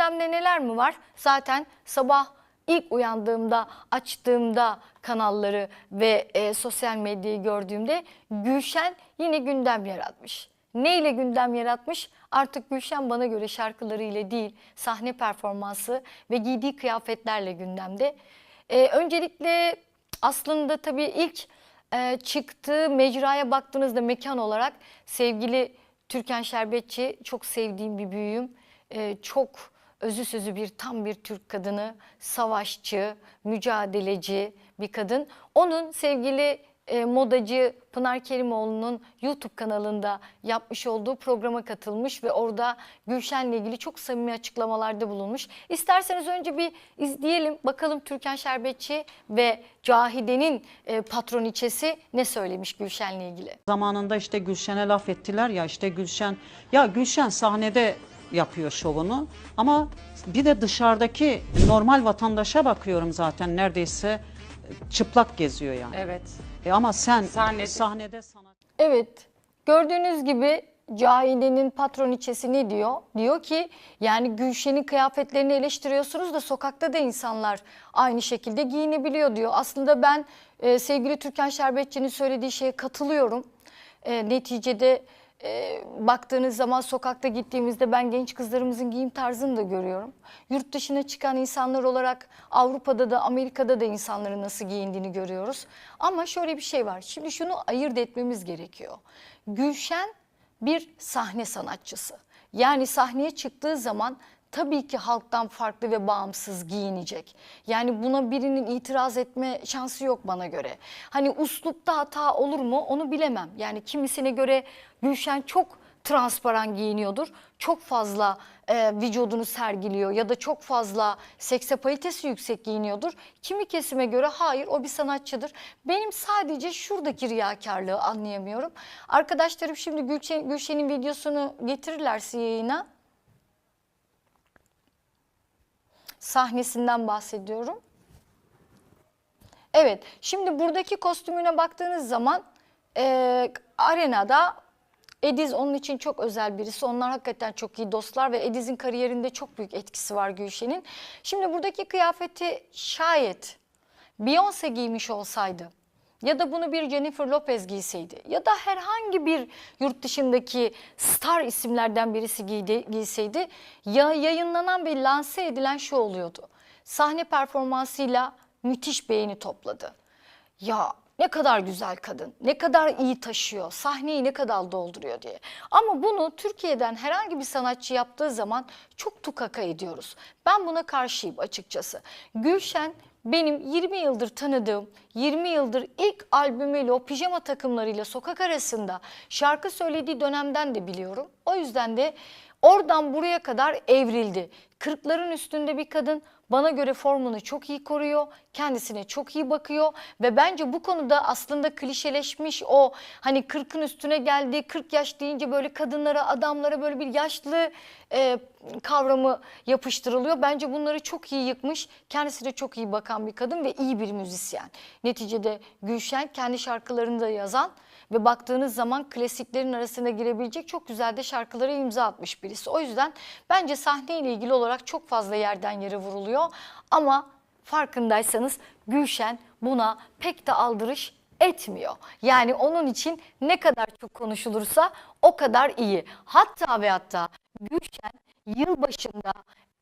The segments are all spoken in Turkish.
gündemde neler mi var? Zaten sabah ilk uyandığımda, açtığımda kanalları ve e, sosyal medyayı gördüğümde Gülşen yine gündem yaratmış. Ne ile gündem yaratmış? Artık Gülşen bana göre şarkılarıyla değil, sahne performansı ve giydiği kıyafetlerle gündemde. E, öncelikle aslında tabii ilk e, çıktığı mecraya baktığınızda mekan olarak sevgili Türkan Şerbetçi çok sevdiğim bir büyüğüm. E, çok özü sözü bir tam bir Türk kadını, savaşçı, mücadeleci bir kadın. Onun sevgili e, modacı Pınar Kerimoğlu'nun YouTube kanalında yapmış olduğu programa katılmış ve orada Gülşen'le ilgili çok samimi açıklamalarda bulunmuş. İsterseniz önce bir izleyelim bakalım Türkan Şerbetçi ve Cahide'nin e, patroniçesi ne söylemiş Gülşen'le ilgili. Zamanında işte Gülşen'e laf ettiler ya işte Gülşen ya Gülşen sahnede yapıyor şovunu ama bir de dışarıdaki normal vatandaşa bakıyorum zaten neredeyse çıplak geziyor yani. Evet. E ama sen Sahnede- sahnede sanat Evet gördüğünüz gibi Cahide'nin patroniçesi ne diyor? Diyor ki yani Gülşen'in kıyafetlerini eleştiriyorsunuz da sokakta da insanlar aynı şekilde giyinebiliyor diyor. Aslında ben e, sevgili Türkan Şerbetçi'nin söylediği şeye katılıyorum. E, neticede e, baktığınız zaman sokakta gittiğimizde ben genç kızlarımızın giyim tarzını da görüyorum. Yurt dışına çıkan insanlar olarak Avrupa'da da Amerika'da da insanların nasıl giyindiğini görüyoruz. Ama şöyle bir şey var. Şimdi şunu ayırt etmemiz gerekiyor. Gülşen bir sahne sanatçısı. Yani sahneye çıktığı zaman tabii ki halktan farklı ve bağımsız giyinecek. Yani buna birinin itiraz etme şansı yok bana göre. Hani uslupta hata olur mu onu bilemem. Yani kimisine göre Gülşen çok transparan giyiniyordur. Çok fazla e, vücudunu sergiliyor ya da çok fazla seksapalitesi yüksek giyiniyordur. Kimi kesime göre hayır o bir sanatçıdır. Benim sadece şuradaki riyakarlığı anlayamıyorum. Arkadaşlarım şimdi Gülşen, Gülşen'in videosunu getirirlerse yayına. Sahnesinden bahsediyorum. Evet, şimdi buradaki kostümüne baktığınız zaman e, arenada Ediz onun için çok özel birisi. Onlar hakikaten çok iyi dostlar ve Ediz'in kariyerinde çok büyük etkisi var Gülşen'in. Şimdi buradaki kıyafeti şayet Beyoncé giymiş olsaydı ya da bunu bir Jennifer Lopez giyseydi ya da herhangi bir yurt dışındaki star isimlerden birisi giydi, giyseydi ya yayınlanan ve lanse edilen şu oluyordu. Sahne performansıyla müthiş beğeni topladı. Ya ne kadar güzel kadın, ne kadar iyi taşıyor, sahneyi ne kadar dolduruyor diye. Ama bunu Türkiye'den herhangi bir sanatçı yaptığı zaman çok tukaka ediyoruz. Ben buna karşıyım açıkçası. Gülşen benim 20 yıldır tanıdığım, 20 yıldır ilk albümüyle o pijama takımlarıyla sokak arasında şarkı söylediği dönemden de biliyorum. O yüzden de oradan buraya kadar evrildi. Kırkların üstünde bir kadın bana göre formunu çok iyi koruyor, kendisine çok iyi bakıyor ve bence bu konuda aslında klişeleşmiş o hani 40'ın üstüne geldiği 40 yaş deyince böyle kadınlara, adamlara böyle bir yaşlı e, kavramı yapıştırılıyor. Bence bunları çok iyi yıkmış, kendisine çok iyi bakan bir kadın ve iyi bir müzisyen. Neticede Gülşen kendi şarkılarını da yazan ve baktığınız zaman klasiklerin arasına girebilecek çok güzel de şarkılara imza atmış birisi. O yüzden bence sahneyle ilgili olarak çok fazla yerden yere vuruluyor. Ama farkındaysanız Gülşen buna pek de aldırış etmiyor. Yani onun için ne kadar çok konuşulursa o kadar iyi. Hatta ve hatta Gülşen yılbaşında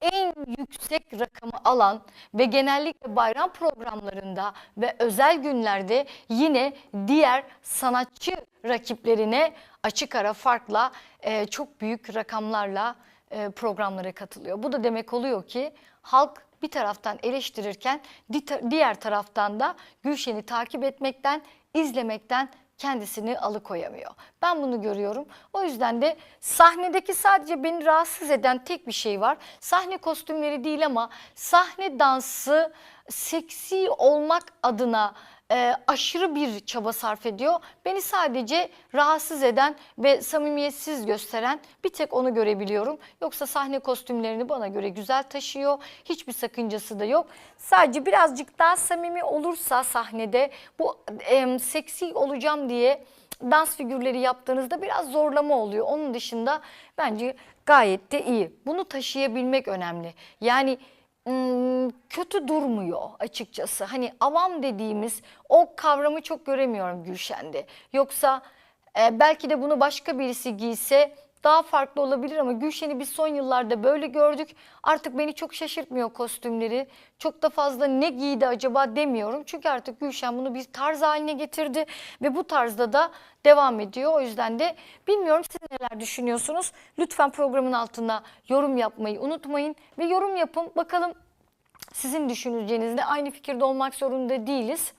en yüksek rakamı alan ve genellikle bayram programlarında ve özel günlerde yine diğer sanatçı rakiplerine açık ara farkla e, çok büyük rakamlarla e, programlara katılıyor. Bu da demek oluyor ki halk bir taraftan eleştirirken di- diğer taraftan da Gülşen'i takip etmekten, izlemekten kendisini alıkoyamıyor. Ben bunu görüyorum. O yüzden de sahnedeki sadece beni rahatsız eden tek bir şey var. Sahne kostümleri değil ama sahne dansı seksi olmak adına e, aşırı bir çaba sarf ediyor. Beni sadece rahatsız eden ve samimiyetsiz gösteren bir tek onu görebiliyorum. Yoksa sahne kostümlerini bana göre güzel taşıyor. Hiçbir sakıncası da yok. Sadece birazcık daha samimi olursa sahnede bu e, seksi olacağım diye dans figürleri yaptığınızda biraz zorlama oluyor. Onun dışında bence gayet de iyi. Bunu taşıyabilmek önemli. Yani kötü durmuyor açıkçası. Hani avam dediğimiz o kavramı çok göremiyorum Gülşen'de. Yoksa e, belki de bunu başka birisi giyse daha farklı olabilir ama Gülşen'i biz son yıllarda böyle gördük. Artık beni çok şaşırtmıyor kostümleri. Çok da fazla ne giydi acaba demiyorum. Çünkü artık Gülşen bunu bir tarz haline getirdi ve bu tarzda da devam ediyor. O yüzden de bilmiyorum siz neler düşünüyorsunuz? Lütfen programın altına yorum yapmayı unutmayın ve yorum yapın. Bakalım sizin düşüneceğinizde aynı fikirde olmak zorunda değiliz.